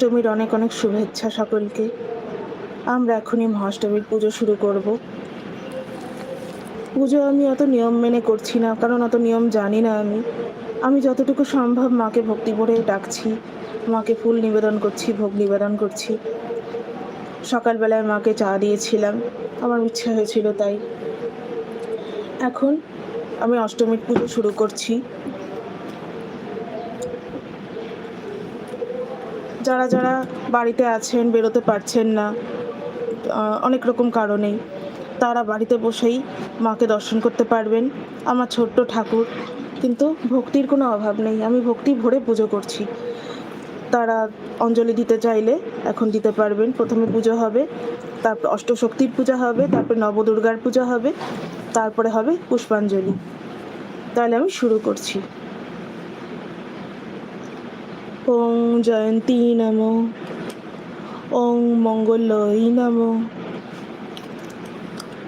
অষ্টমীর অনেক অনেক শুভেচ্ছা সকলকে। আমরা এখনই মহাষ্টমীর পুজো শুরু করব। পুজো আমি অত নিয়ম মেনে করছি না, কারণ অত নিয়ম জানি না আমি। আমি যতটুকু সম্ভব মাকে ভক্তি ভরে ডাকছি, মাকে ফুল নিবেদন করছি, ভোগ নিবেদন করছি। সকালবেলায় মাকে চা দিয়েছিলাম, আমার ইচ্ছা হয়েছিল তাই। এখন আমি অষ্টমীর পুজো শুরু করছি। যারা যারা বাড়িতে আছেন, বেরোতে পারছেন না অনেক রকম কারণেই তারা বাড়িতে বসেই মাকে দর্শন করতে পারবেন। আমার ছোট্ট ঠাকুর, কিন্তু ভক্তির কোনো অভাব নেই। আমি ভক্তি ভরে পুজো করছি। তারা অঞ্জলি দিতে চাইলে এখন দিতে পারবেন। প্রথমে পুজো হবে, তারপর অষ্টশক্তির পূজা হবে, তারপর নবদুর্গার পূজা হবে, তারপরে হবে পুষ্পাঞ্জলি। তাহলে আমি শুরু করছি। ওং জয়ন্তী নম। ওং মঙ্গলই নম।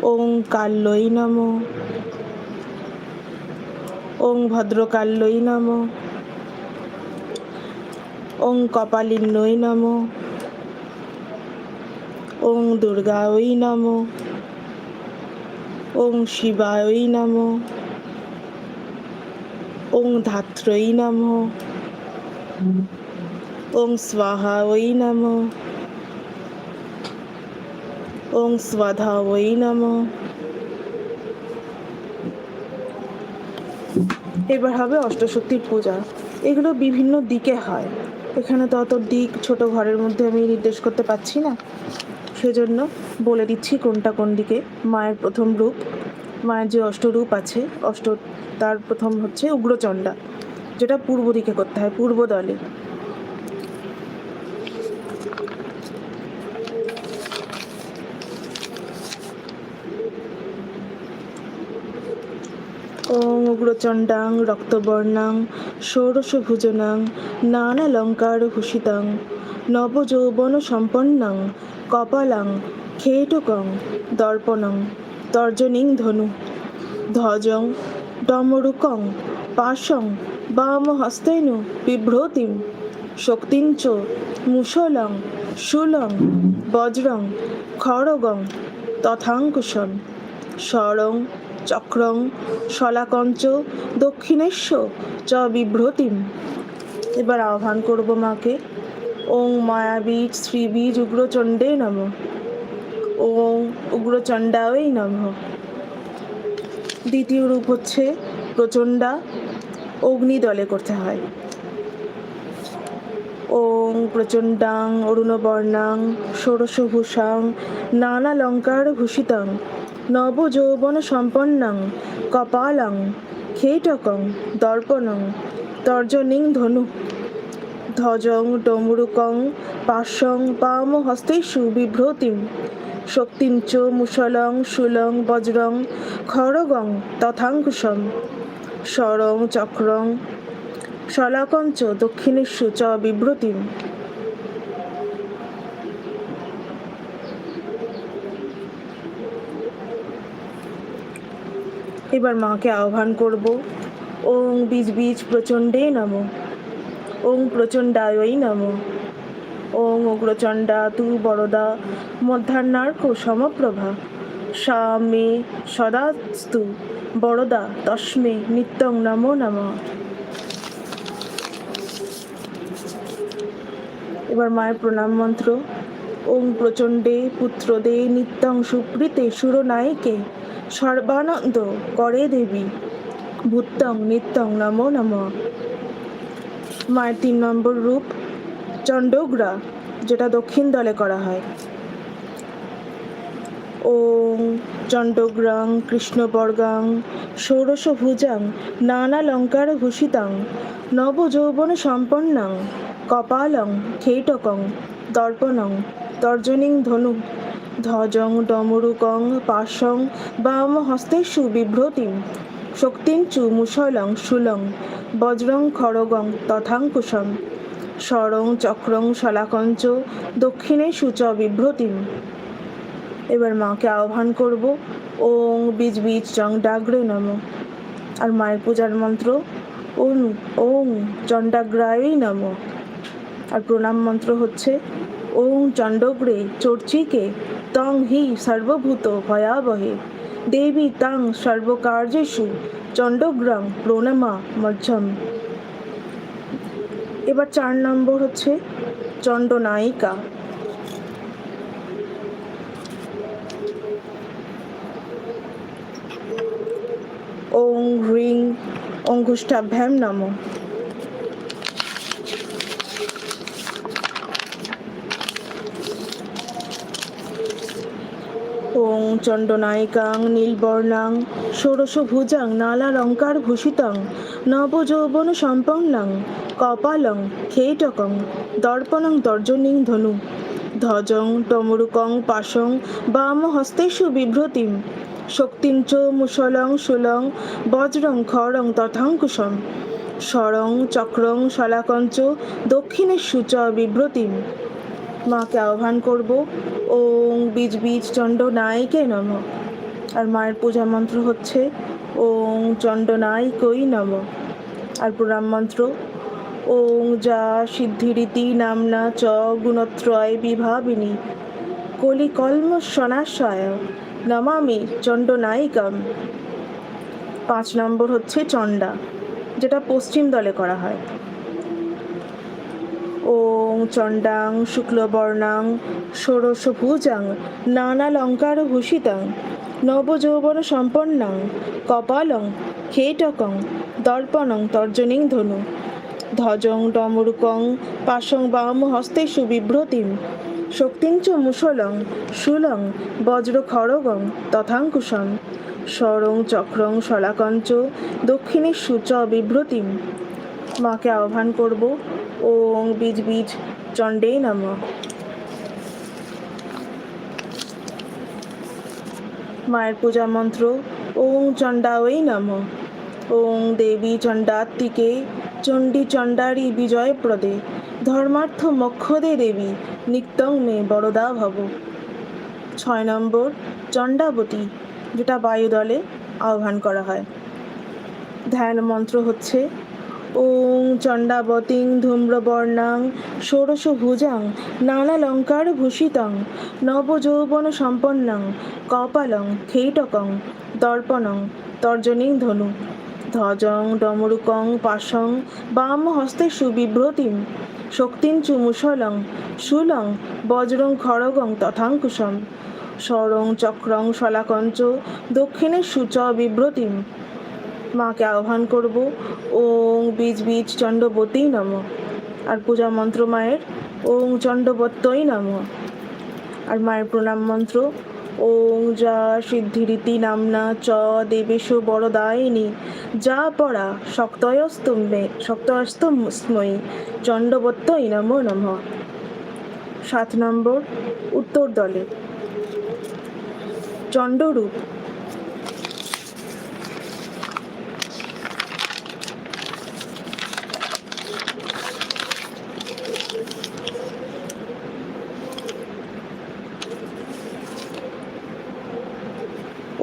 ওং কাল্যই নম। ওং ভদ্রকাল্যই নম। ওং কপালিন্যই নম। ওং দুর্গাই নম। ওং শিবায় নম। ওং ধাত্রই নম। ওং স্বাহা ওই নম ওং স্বাধা ওই নম এবার হবে অষ্টশক্তির পূজা। এগুলো বিভিন্ন দিকে হয়। এখানে তো অত দিক, ছোট ঘরের মধ্যে আমি নির্দেশ করতে পারছি না। সেজন্য বলে দিচ্ছি কোনটা কোন দিকে। মায়ের প্রথম রূপ, মায়ের যে অষ্টরূপ আছে, অষ্ট, তার প্রথম হচ্ছে উগ্রচণ্ডা। যেটা পূর্ব দিকে করতে হয়, পূর্ব দলে। ওং উগ্রচণ্ডাং, রক্তবর্ণাং, ষোড়শভুজনাং নানালঙ্কারভূষিতাং নবযৌবন সম্পন্নাং কপালাং, খেটকং, দর্পণং, তর্জনীং ধনু, ধ্বজং, ডমরুকং, পাশং বামহস্তেনু বিভ্রতিম শক্তিং চ মুসলং শূলং বজ্রং, খড়গং, তথাঙ্কুশম স্বরং চক্রং, শলাকঞ্চ, দক্ষিণেশ্ব চ বিভ্রতিম। এবার আহ্বান করব মাকে। ওং মায়াবীজ শ্রীবীজ উগ্রচণ্ডে নম। ওং উগ্রচণ্ডায় নম। দ্বিতীয় রূপ হচ্ছে প্রচণ্ডা। অগ্নিদলে করতে হয়। ওং প্রচণ্ডাং, অরুণবর্ণাং, ষোড়শভূষাং নানালঙ্কার ভূষিতাং নবযৌবন সম্পন্নাং কপালাং, খেটকং, দর্পণং, তর্জনীং ধনু, ধ্বজং, ডমরুকং পাশং পাম হস্তেষু বিভ্রতিম শক্তিং চ মুসলং শূলং বজ্রং, খড়গং তথাঙ্কুশম স্বরং চক্রং শলাকঞ্চ দক্ষিণেষু চ বিভ্রতিম। এবার মাকে আহ্বান করব। ওং বীজ বীজ প্রচণ্ডে নম। ওং প্রচণ্ডায়ই নম। ওং উগ্রচণ্ডা তু বরদা মধ্যাহ্নার্ক সমপ্রভা। সা মে সদাস্তু বড়দা তস্মে নিত্যং নমো নমঃ। এবার মায়ের প্রণাম মন্ত্র। ওং প্রচণ্ডে পুত্রদে নিত্যং সুপ্রীতে সুর সুরনায়িকে, সর্বানন্দ করে দেবী ভূতং নিত্যং নমো নম। মায়ের তিন নম্বর রূপ, চণ্ডগ্রা, যেটা দক্ষিণ দলে করা হয়। ওং চণ্ডগ্রাং, কৃষ্ণবর্গাং, ষোড়শভুজাং, নানালঙ্কার ভূষিতাং, নবযৌবন সম্পন্নাং, কপালং খেটকং দর্পণং, তর্জনীং ধনু, ধ্বজং ডমরুকং, পাশং বাম হস্তেষু বিভ্রতিম, শক্তিং চু মুসলং শূলং বজ্রং খড়গং তথাঙ্কুশম স্বরং চক্রং শলাকঞ্চ দক্ষিণে সূচ বিভ্রতিম। এবার মাকে আহ্বান করব। ওং বীজ বীজ চং ডাগরে নম। আর মায়ের পূজার মন্ত্র, ওং ওং চণ্ডাগ্রায়ই নম। আর প্রণাম মন্ত্র হচ্ছে, ওং চণ্ডগ্রে চর্চিকে, তং হি সর্বভূত ভয়াবহে। দেবী তাং সর্বকার্যেষু চণ্ডগ্রাম প্রণমা মধ্যম। এবার চার নম্বর হচ্ছে চণ্ডনায়িকা ওং হ্রিং অঙ্গুষ্ঠাভ্যাম নমঃ। ওং চণ্ডনায়িকাং, নীলবর্ণাং, ষোড়শভুজাং, নালালঙ্কার ভূষিতং, নবযৌবন সম্পন্নাং, কপালং খেটকং, দর্পণং তর্জনীং ধনু। ধ্বজং, টমরুকং, পাশং বাম হস্তেষু বিভ্রতিম। শক্তিং চ মুসলং সুলং বজ্রং খড়ং তথাঙ্কুশম স্বরং চক্রং শলাকঞ্চ দক্ষিণেষু চ বিভ্রতিম মাকে আহ্বান করব, ওং বীজ বীজ চণ্ড নায়িকে নম। আর মায়ের পূজা মন্ত্র হচ্ছে, ওং চণ্ড নায়িকই নম। আর প্রণাম মন্ত্র, ওং যা সিদ্ধিরীতি নামনা চ গুণত্রয় বিভাবিনী। কলি কলম সনাশয়। নমামি চণ্ড নায়িকাম পাঁচ নম্বর হচ্ছে চণ্ডা, যেটা পশ্চিম দলে করা হয়। ওং চণ্ডাং শুক্লবর্ণাং ষোড়শভুজাং নানালঙ্কার ভূষিতাং নবযৌবন সম্পন্নাং কপালং খেটকং দর্পণং তর্জনীং ধনু। ধ্বজং ডমরুকং পাশং বাম হস্তেষু বিভ্রতিম শক্তিং চ মুসলং শূলং বজ্র খড়গং তথাঙ্কুশম স্বরং চক্রং শলাকঞ্চ দক্ষিণেষু চ বিভ্রতিম। মাকে আহ্বান করব, ওং বীজ বীজ চণ্ডে নম। মায়ের পূজা মন্ত্র, ওং চণ্ডাওই নম। ওং দেবী চণ্ডাত্মিকে, চণ্ডী চণ্ডারি বিজয়প্রদে। ধর্মার্থ মক্ষদে দেবী, নিত্যং মে বড়দা ভব। ছয় নম্বর, চণ্ডাবতী, যেটা বায়ুদলে আহ্বান করা হয়। ধ্যান মন্ত্র হচ্ছে, ওং চণ্ডাবতীং ধূম্রবর্ণাং ষোড়শভুজাং নানালঙ্কার ভূষিতং নবযৌবন সম্পন্নাং কপালং খেটকং দর্পণং তর্জনীং ধনু। ধ্বজং ডমরুকং পাশং বাম হস্তে সুবিভ্রতিম শক্তিং চু মুসলং শূলং বজ্রং খড়গং তথাঙ্কুশম স্বরং চক্রং শলাকঞ্চ, দক্ষিণে সূচ বিব্রতিম। মাকে আহ্বান করব, ওং বীজ বীজ চণ্ডবতী নম। আর পূজা মন্ত্র মায়ের, ওং চণ্ডবত্যই নম। আর মায়ের প্রণাম মন্ত্র ওং যা সিদ্ধিরীতি নামনা চ দেবেশ বরদায়িনী। যা পড়া শক্তয়স্তম্বে শক্তস্তময়ী চণ্ডবত্ত নম নম। সাত নম্বর, উত্তর দলে। চণ্ডরূপ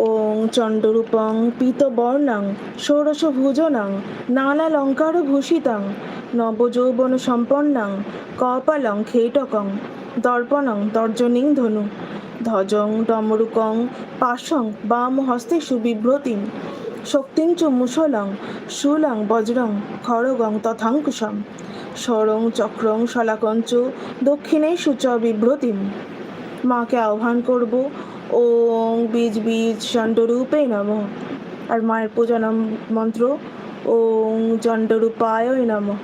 ওং চণ্ডরূপং পীতবর্ণাং ষোড়শভুজনাং নানালঙ্কার ভূষিতাং নবযৌবন সম্পন্নাং কপালং খেটকং দর্পণং তর্জনীং ধনু ধ্বজং ডমরুকং পাশং বাম হস্তে সুবিভ্রতিম শক্তিং চ মুসলং শূলং বজ্রং খড়গং তথাঙ্কুশম সরং চক্রং শলাকঞ্চ দক্ষিণে সুচ বিভ্রতিম। মাকে আহ্বান করব ওং বীজ বীজ চণ্ডরূপে নম। আর মায়ের পূজা নাম মন্ত্র, ওং চণ্ডরূপায় নম।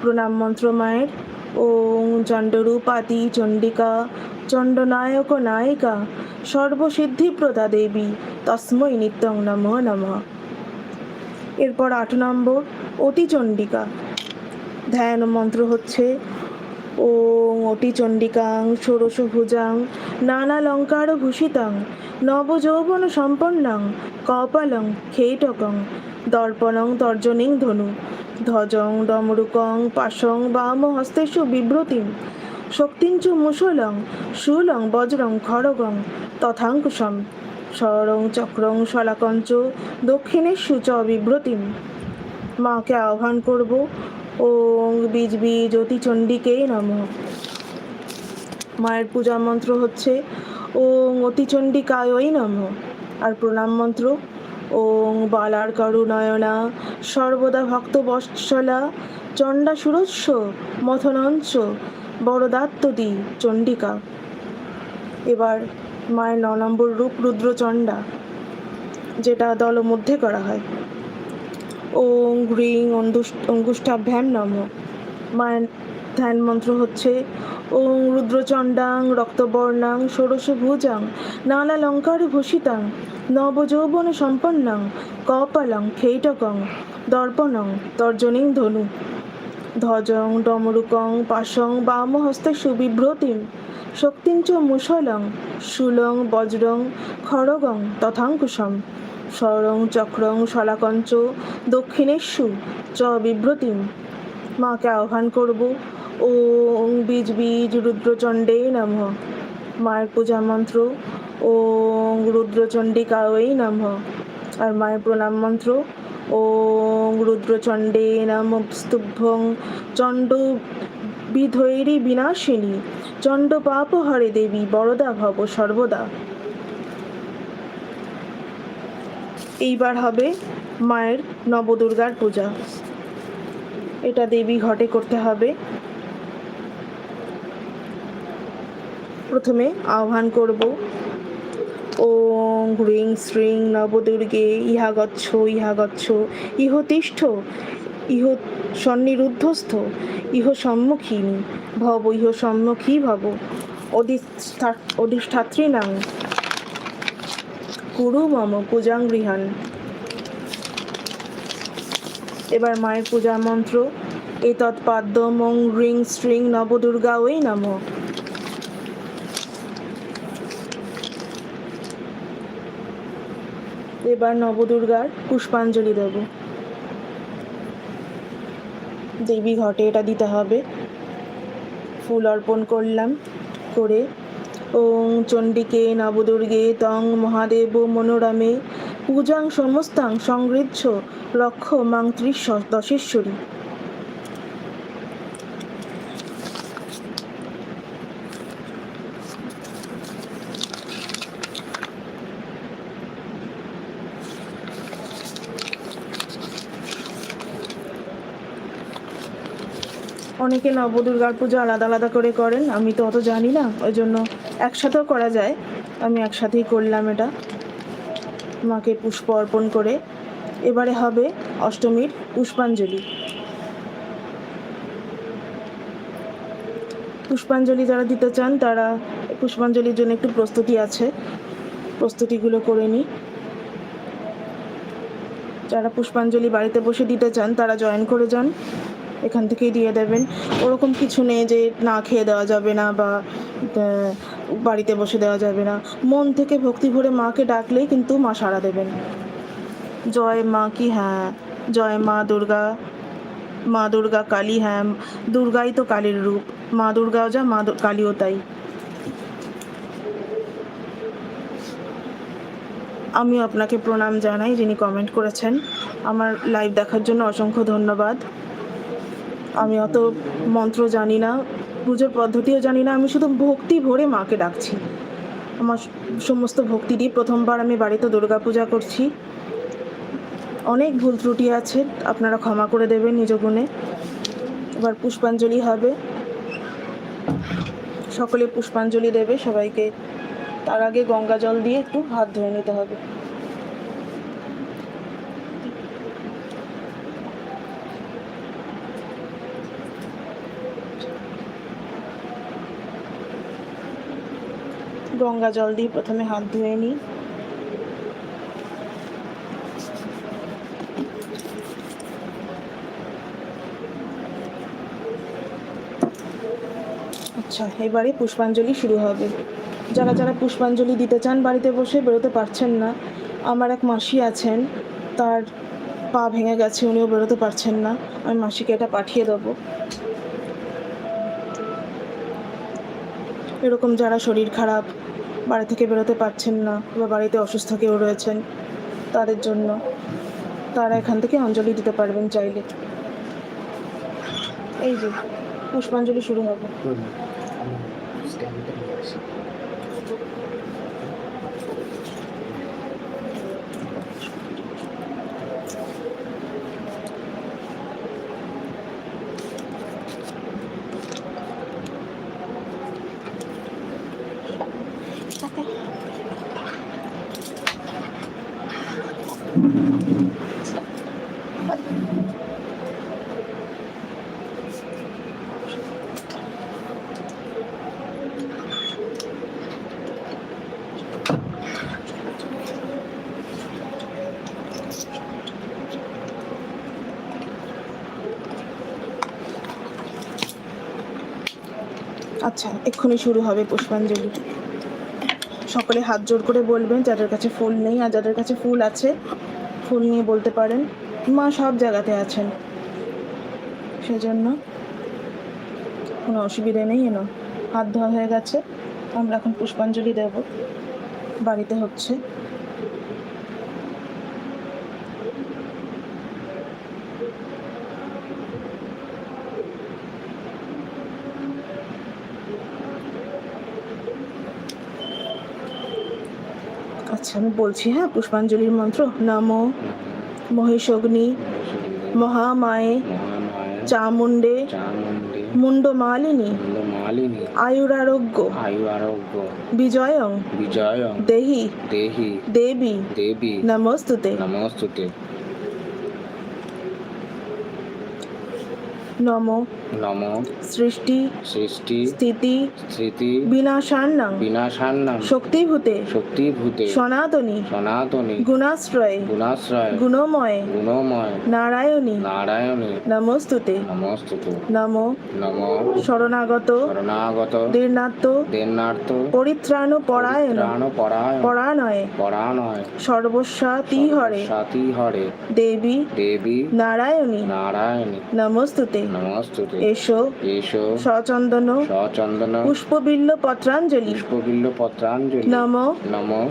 প্রণাম মন্ত্র মায়ের, ওং চণ্ডরূপাতি চণ্ডিকা, চণ্ডনায়ক নায়িকা, সর্বসিদ্ধিপ্রদা দেবী, তস্মৈ নিত্যং নম নম। এরপর আট নম্বর, অতি চণ্ডিকা। ধ্যান মন্ত্র হচ্ছে ওং চণ্ডিকাং ষোড়শভুজাং নানালঙ্কার ভূষিতাং, নবযৌবন সম্পন্নাং, কপালং খেটকং দর্পণং তর্জনীং ধনু, ধ্বজং ডমরুকং পাশং বাম হস্তেষু বিভ্রতিম শক্তিঞ্চ মুসলং শূলং বজ্রং খড়গং তথাঙ্কুশম স্বরং চক্রং শলাকঞ্চ, দক্ষিণেষু চ বিভ্রতিম মাকে আহ্বান করব ওং বীজ বীজ অতি চণ্ডীকে নমঃ। মায়ের পূজা মন্ত্র হচ্ছে ওং অতিচণ্ডিকায়ই নমঃ। আর প্রণাম মন্ত্র ওং বালার করুণয়না সর্বদা ভক্ত বৎসলা চণ্ডা সুরস্য মথনঞ্চ বরদাত্তদি চণ্ডিকা। এবার মায়ের ন নম্বর রূপ রুদ্রচণ্ডা, যেটা দল মধ্যে করা হয়। ওং গ্রিং অঙ্গুষ্ঠাভ্যাম নম মায়ের ধ্যান মন্ত্র হচ্ছে ওং রুদ্রচণ্ডাং, রক্তবর্ণাং, ষোড়শভুজাং, নালালঙ্কার ভূষিতাং, নবযৌবন সম্পন্নাং, কপালং খেটকং দর্পণং, তর্জনীং ধনু, ধ্বজং, ডমরুকং, পাশং, বামহস্তে সুবিভ্রতিম শক্তিং চ মুসলং শূলং বজ্রং, খড়গং তথাঙ্কুশম স্বরং চক্রং শলাকঞ্চ দক্ষিণেশ্বু চ বিভ্রতিম। মাকে আহ্বান করব, ও বীজ বীজ রুদ্রচণ্ডে নমঃ। মায়ের পূজা মন্ত্র, ওং রুদ্রচণ্ডিকায় নমঃ। আর মায়ের প্রণাম মন্ত্র, ও রুদ্রচণ্ডে নম স্তুভ্যং চণ্ড বিধৈরী বিনাশিনী, চণ্ড পাপ হরে দেবী, বরদা ভব সর্বদা। এইবার হবে মায়ের নবদুর্গার পূজা। এটা দেবী ঘটে করতে হবে। প্রথমে আহ্বান করব, ওং হ্রিং শ্রিং নবদুর্গে ইহা গচ্ছ ইহা গচ্ছ, ইহ তিষ্ঠ, ইহ সন্নিরুদ্ধস্থ, ইহ সম্মুখীনি, ভব, ইহ সম্মুখী ভব, অধিষ্ঠা, অধিষ্ঠাত্রী নাম। কুরু মম পূজাং গৃহান এবার মায়ের পূজা মন্ত্র এতৎ পাদ্যম ওং রিং স্ট্রিং নবদুর্গা ওই নম। এবার নবদুর্গার পুষ্পাঞ্জলি দেব। দেবী, ঘটে এটা দিতে হবে। ফুল অর্পণ করলাম, করে ওং চণ্ডিকে নবদুর্গে তং মহাদেব মনোরমে। পূজাং সমস্তাং সংগৃহ্য লক্ষ মাং ত্রিশ দশেশ্বরী। অনেকে নবদুর্গার পুজো আলাদা আলাদা করে করেন, আমি তো অত জানি না, ওই জন্য একসাথেও করা যায়। আমি একসাথেই করলাম এটা। মাকে পুষ্প অর্পণ করে। এবারে হবে অষ্টমীর পুষ্পাঞ্জলি। পুষ্পাঞ্জলি যারা দিতে চান, তারা পুষ্পাঞ্জলির জন্য একটু প্রস্তুতি আছে। প্রস্তুতিগুলো করে নিই। যারা পুষ্পাঞ্জলি বাড়িতে বসে দিতে চান, তারা জয়েন করে যান। এখান থেকেই দিয়ে দেবেন। ওরকম কিছু নেই যে না খেয়ে দেওয়া যাবে না বা বাড়িতে বসে দেওয়া যাবে না। মন থেকে ভক্তি ভরে মাকে ডাকলেই কিন্তু মা সাড়া দেবেন। জয় মা কি হ্যাঁ জয় মা দুর্গা মা দুর্গা কালী হ্যাঁ দুর্গাই তো কালীর রূপ, মা দুর্গাও যা, মা কালীও তাই। আমিও আপনাকে প্রণাম জানাই যিনি কমেন্ট করেছেন। আমার লাইভ দেখার জন্য অসংখ্য ধন্যবাদ। আমি অত মন্ত্র জানি না, পুজোর পদ্ধতিও জানি না, আমি শুধু ভক্তি ভরে মাকে ডাকছি। আমার সমস্ত ভক্তি দিয়ে প্রথমবার আমি বাড়িতে দুর্গা পূজা করছি। অনেক ভুল ত্রুটি আছে, আপনারা ক্ষমা করে দেবেন নিজ গুণে। এবার পুষ্পাঞ্জলি হবে। সকলে পুষ্পাঞ্জলি দেবে, সবাইকে। তার আগে গঙ্গা জল দিয়ে একটু হাত ধুয়ে নিতে হবে। গঙ্গা জল দিয়ে প্রথমে হাত ধুয়ে নিই। আচ্ছা এবারে পুষ্পাঞ্জলি শুরু হবে। যারা যারা পুষ্পাঞ্জলি দিতে চান বাড়িতে বসে বেরোতে পারছেন না, আমার এক মাসি আছেন, তার পা ভেঙে গেছে, উনিও বেরোতে পারছেন না, আমি মাসিকে এটা পাঠিয়ে দেবো। এরকম যারা শরীর খারাপ, বাড়ি থেকে বেরোতে পারছেন না বা বাড়িতে অসুস্থ কেউ রয়েছেন, তাদের জন্য তারা এখান থেকে অঞ্জলি দিতে পারবেন চাইলে। এই যে, পুষ্পাঞ্জলি শুরু হবে। আচ্ছা এক্ষুনি শুরু হবে পুষ্পাঞ্জলি। সকলে হাত জোর করে বলবেন যাদের কাছে ফুল নেই আর যাদের কাছে ফুল আছে, ফুল নিয়ে বলতে পারেন। মা সব জায়গাতে আছেন। সেজন্য কোনো অসুবিধা নেই, এনো। হাত ধোয়া হয়ে গেছে, আমরা এখন পুষ্পাঞ্জলি দেব। বাড়িতে হচ্ছে। আচ্ছা আমি বলছি হ্যাঁ পুষ্পাঞ্জলির মন্ত্র নমো মহিষগ্নি মহামায়ে চামুণ্ডে মুন্ড মালিনী মালিনী আয়ুরারোগ্য আয়ু আরোগ্য বিজয়ং বিজয় দেহি দেহি দেবী দেবী নমস্তুতে। নমস্তুতে। নম। নম। সৃষ্টি। সৃষ্টি। স্থিতি। স্মৃতি বিনাশান্নাং। বিনাশান্নাম শক্তিভূতে। শক্তিভূতে। সনাতনী। সনাতনী। গুণাশ্রয়ে। গুণাশ্রয়। গুণময়ে। গুণময়। নারায়ণী। নারায়ণী। নমস্তুতে। নমস্তুতে। নম। নম। শরণাগত। শরণাগত। দীর্ণাত্ম দেনার্থ পরিত্রাণ পরায়ণ পরায়ণ পরাণয়ে পরাণয় সর্বস্বাতি হরে সাতি হরে দেবী। দেবী। নারায়ণী। নারায়ণী। নমস্তুতে। নমস্তুতে। এসো। এসো। সচন্দন। সচন্দন। পুষ্পবিল্ল পত্রাঞ্জলি পুষ্পবিল্ল পত্রাঞ্জলি নম নম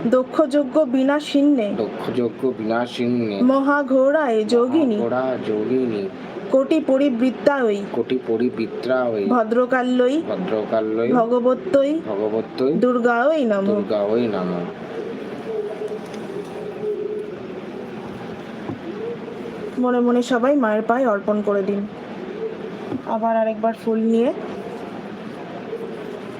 যোগিনী। ঘোড়া যোগিনী। কোটি কোটি ভদ্রকাল্যই ভদ্রকাল্যই ভগবত্যই ভগবত্যই দুর্গাওই নম। নাম। মনে মনে সবাই মায়ের পায়ে অর্পণ করে দিন। আবার আরেকবার ফুল নিয়ে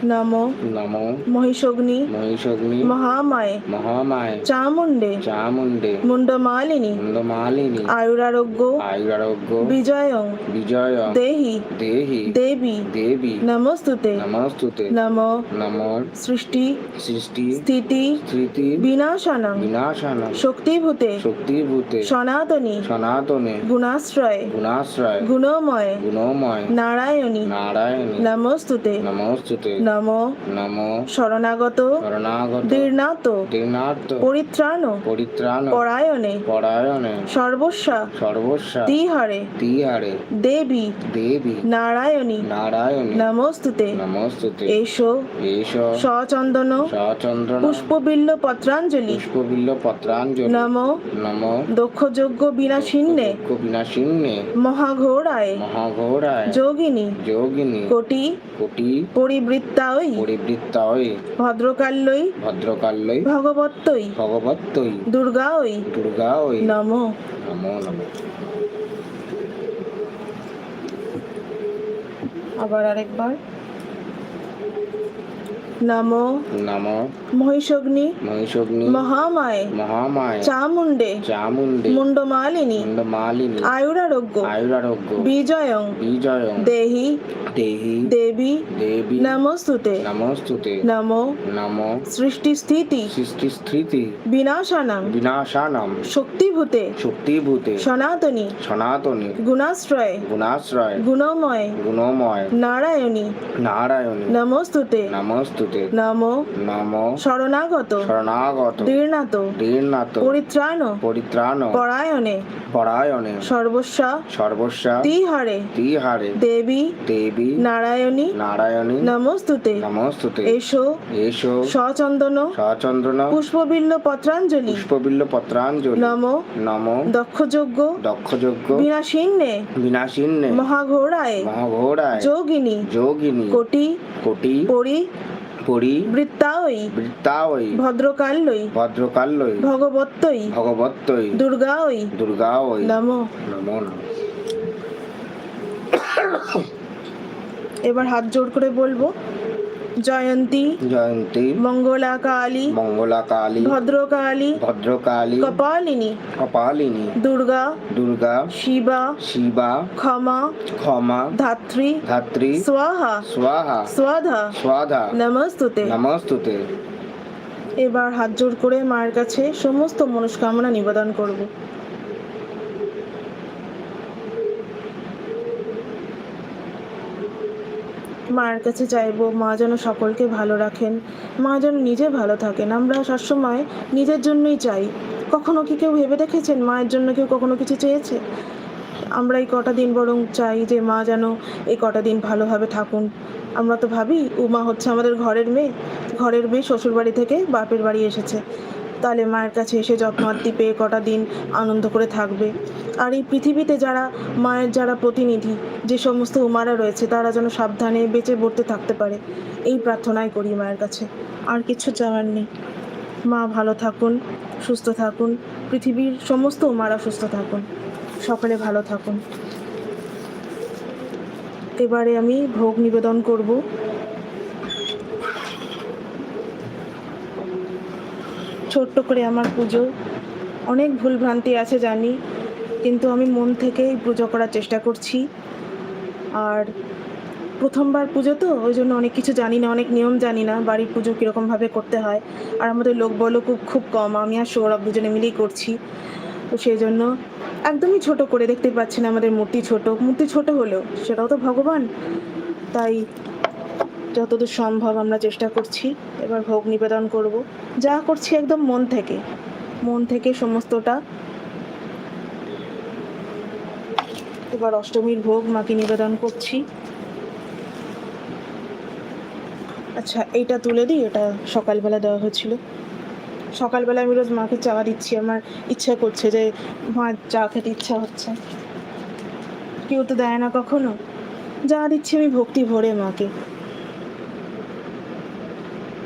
নম। নম। মহিষগ্নি। মহিষগ্নি। মহামায়ে। মহামায়। চামুণ্ডে। চামুণ্ডে। মুন্ডমালিনী মুন্ডমালিনী আয়ুরারোগ্য। আয়ুরারোগ্য। বিজয়ং। বিজয়। দেহি। দেহি। দেবী। দেবী। নমস্তুতে। নমস্তুতে। নম। নম। সৃষ্টি। সৃষ্টি। স্থিতি। স্থিতি। বিনাশানং বিনাশান শক্তিভূতে। শক্তিভূতে। সনাতনী। সনাতনে। গুণাশ্রয়ে। গুণাশ্রয়। গুণময়। গুণময়। নারায়ণী। নারায়ণী। নমস্তুতে। নমস্তুতে। নম। নম। শরণাগত। শরণাগত। দীর্ণাত। দীনার্থ পরিত্রাণ। পরিত্রাণ। পরায়ণে। পরায়ণে। সর্বস্বা। সর্বস্বা। তিহারে। তিহারে। দেবী। দেবী। নারায়ণী। নারায়ণী। নমস্তুতে। নমস্তুতে। এসো। এষ সচন্দন। সচন্দ্র পুষ্পবিল্ল পত্রাঞ্জলি। পুষ্পবিল্ল পত্রাঞ্জলি। নম। নম। দক্ষযজ্ঞ বিনাশিন্নে। বিনাশিন্নে। মহাঘোরায় মহাঘোরায় যোগিনী। যোগিনী। কোটি। কোটি। পরিবৃত্তাই পরিবৃত্তাই ভদ্রকাল্যই ভদ্রকাল্যই ভগবত্তই ভগবত্তই দুর্গাই দুর্গাই ওই। নমো। নমো নম। আবার আরেকবার। নম। নম। মহিষগ্নি। মহিষগ্নি। মহামায়ে। মহামায়। চামুণ্ডে। চামুণ্ডে। মুন্ডমালিনী মালিনী আয়ুরারোগ্য। আয়ুরারোগ্য। বিজয়ং। বিজয়। দেহি। দেহি। দেবী। দেবী। নমস্তুতে। নমস্তুতে। নম। নম। সৃষ্টি স্থিতি সৃষ্টি স্থিতি বিনাশানাং বিনাশানাম। শক্তিভূতে। শক্তিভূতে। সনাতনী। সনাতনী। গুণাশ্রয়। গুণাশ্রয়। গুণময়। গুণময়। নারায়ণী। নারায়ণী। নমস্তুতে। নমস্তুতে। বিভূতে নম। নম। শরণাগত। শরণাগত। দীর্ণাত দীর্ণাত পরিত্রাণ। পরিত্রাণ। পরায়ণে। পরায়ণে। সর্বস্বা। সর্বস্যা তিহারে। তিহারে। দেবী। দেবী। নারায়ণী। নারায়ণী। নমস্তুতে। নমস্তুতে। এসো। এসো। সচন্দন। সচন্দ্রন পুষ্পবিল্ল পত্রাঞ্জলি। পুষ্পবিল্ল পত্রাঞ্জলি। নম। নম। দক্ষযজ্ঞ। দক্ষযজ্ঞ। বিনাশিন্নে। বিনাশিন্নে। মহাঘোড়ায়। মহাঘোড়ায়। যোগিনী। যোগিনী। কোটি। কোটি। পরি। পরি বৃত্তাওই। বৃত্তাওই। ভদ্রকাল্যই ভদ্রকাল্যই ভগবত্তই। ভগবত্তই। দুর্গাওই। নমো। নমো নমঃ। এবার হাত জোড় করে বলব। জয়ন্তী জয়ন্তী মঙ্গলা কালী মঙ্গলা কালী ভদ্রকালী ভদ্রকালী কপালিনী কপালিনী দুর্গা দুর্গা শিবা শিবা ক্ষমা ক্ষমা ধাত্রী ধাত্রী স্বাহা স্বাহা স্বাধা স্বাধা নমস্তুতে। নমস্তুতে। এবার হাত জোড় করে মায়ের কাছে সমস্ত মনস্কামনা নিবেদন করব। মায়ের কাছে চাইব, মা যেন সকলকে ভালো রাখেন। মা যেন নিজে ভালো থাকেন। আমরা সবসময় নিজের জন্যই চাই। কখনো কি কেউ ভেবে দেখেছেন মায়ের জন্য কেউ কখনো কিছু চেয়েছে? আমরা এই কটা দিন বরং চাই যে মা যেন এই কটা দিন ভালোভাবে থাকুন। আমরা তো ভাবি, উমা হচ্ছে আমাদের ঘরের মেয়ে। ঘরের মেয়ে শ্বশুর বাড়ি থেকে বাপের বাড়ি এসেছে। তাহলে মায়ের কাছে এসে যত্নার্থী পেয়ে কটা দিন আনন্দ করে থাকবে। আর এই পৃথিবীতে যারা মায়ের যারা প্রতিনিধি, যে সমস্ত উমারা রয়েছে, তারা যেন সাবধানে বেঁচে বর্তে থাকতে পারে। এই প্রার্থনাই করি মায়ের কাছে। আর কিছু চাওয়ার নেই। মা ভালো থাকুন, সুস্থ থাকুন, পৃথিবীর সমস্ত উমারা সুস্থ থাকুন। সকলে ভালো থাকুন। এবারে আমি ভোগ নিবেদন করব। ছোট্ট করে আমার পুজো অনেক ভুলভ্রান্তি আছে জানি, কিন্তু আমি মন থেকেই পুজো করার চেষ্টা করছি। আর প্রথমবার পুজো তো, ওই জন্য অনেক কিছু জানি না, অনেক নিয়ম জানি না বাড়ির পুজো কীরকমভাবে করতে হয়। আর আমাদের লোক বলো খুব খুব কম, আমি আর সৌরভ দুজনে মিলেই করছি। তো সেই জন্য একদমই ছোট করে দেখতে পাচ্ছেন আমাদের মূর্তি ছোট। মূর্তি ছোট হলেও, সেটাও তো ভগবান। তাই যতদূর সম্ভব আমরা চেষ্টা করছি, এবার ভোগ নিবেদন করব। যা করছি একদম মন থেকে। মন থেকে সমস্তটা। এবার অষ্টমীর ভোগ মাকে নিবেদন করছি। আচ্ছা এইটা তুলে দিই, এটা সকালবেলা দেওয়া হয়েছিল। সকালবেলা আমি রোজ মাকে চা দিচ্ছি, আমার ইচ্ছা করছে যে মা চা খেতে ইচ্ছা হচ্ছে। কেউ তো দেয় না কখনো। যা দিচ্ছি আমি ভক্তি ভরে মাকে।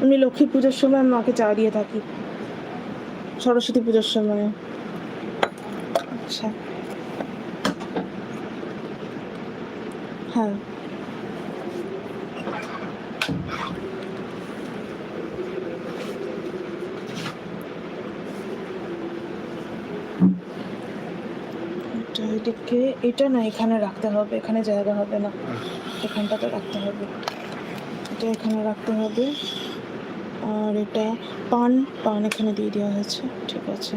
আমি লক্ষ্মী পুজোর সময় আমি মাকে চা দিয়ে থাকি। সরস্বতী পুজোর সময়। আচ্ছা। হ্যাঁ। এটা এটাকে এটা না, এখানে রাখতে হবে, এখানে জায়গা হবে না। এখানটাতে রাখতে হবে। এটা এখানে রাখতে হবে। আর এটা পান পান এখানে দিয়ে দেওয়া হয়েছে, ঠিক আছে।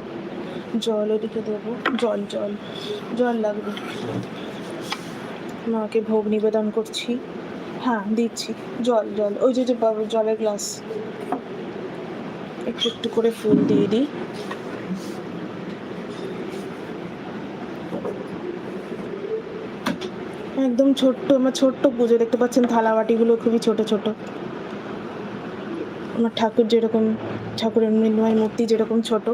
জল ওদিকে দেবো। জল জল জল লাগবে। মাকে ভোগ নিবেদন করছি। হ্যাঁ দিচ্ছি। জল জল, ওই যে যে জলের গ্লাস। একটু একটু করে ফুল দিয়ে দিই। একদম ছোট্ট, আমার ছোট্ট পুজো, দেখতে পাচ্ছেন থালা বাটিগুলো খুবই ছোট ছোট। আমার ঠাকুর যেরকম, ঠাকুরের মৃন্ময় মূর্তি যেরকম ছোট,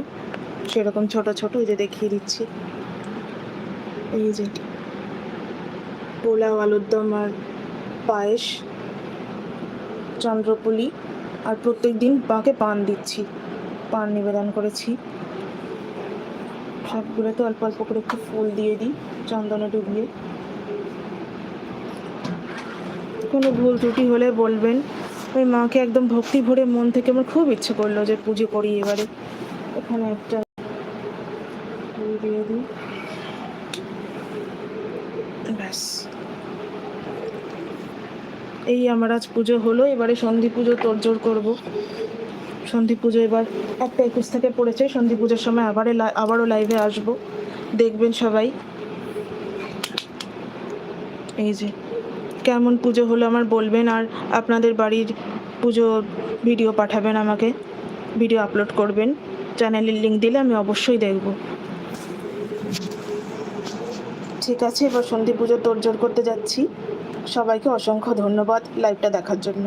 সেরকম ছোট ছোট, এই যে দেখিয়ে দিচ্ছি। এই যে পোলাও আলুর দম আর পায়েস, চন্দ্রপুলি, আর প্রত্যেক দিন মাকে পান দিচ্ছি। পান নিবেদন করেছি। সবগুলোতে অল্প অল্প করে একটু ফুল দিয়ে দিই, চন্দনে ডুবিয়ে। কোনো ভুল ত্রুটি হলে বলবেন। ওই মাকে একদম ভক্তি ভরে মন থেকে আমার খুব ইচ্ছে করল যে পুজো করি এবারে। এখানে একটা ব্যাস। এই আমার আজ পুজো হলো, এবারে সন্ধি পুজো তোড়জোড় করব। সন্ধি পুজো এবার একটা একুশ থেকে পড়েছে, সন্ধি পুজোর সময় আবার আবারও লাইভে আসব। দেখবেন সবাই। এই যে। কেমন পুজো হলো আমার বলবেন আর আপনাদের বাড়ির পুজো ভিডিও পাঠাবেন আমাকে, ভিডিও আপলোড করবেন। চ্যানেলের লিঙ্ক দিলে আমি অবশ্যই দেখব। ঠিক আছে, এবার সন্ধি পুজো তোড়জোড় করতে যাচ্ছি। সবাইকে অসংখ্য ধন্যবাদ লাইভটা দেখার জন্য।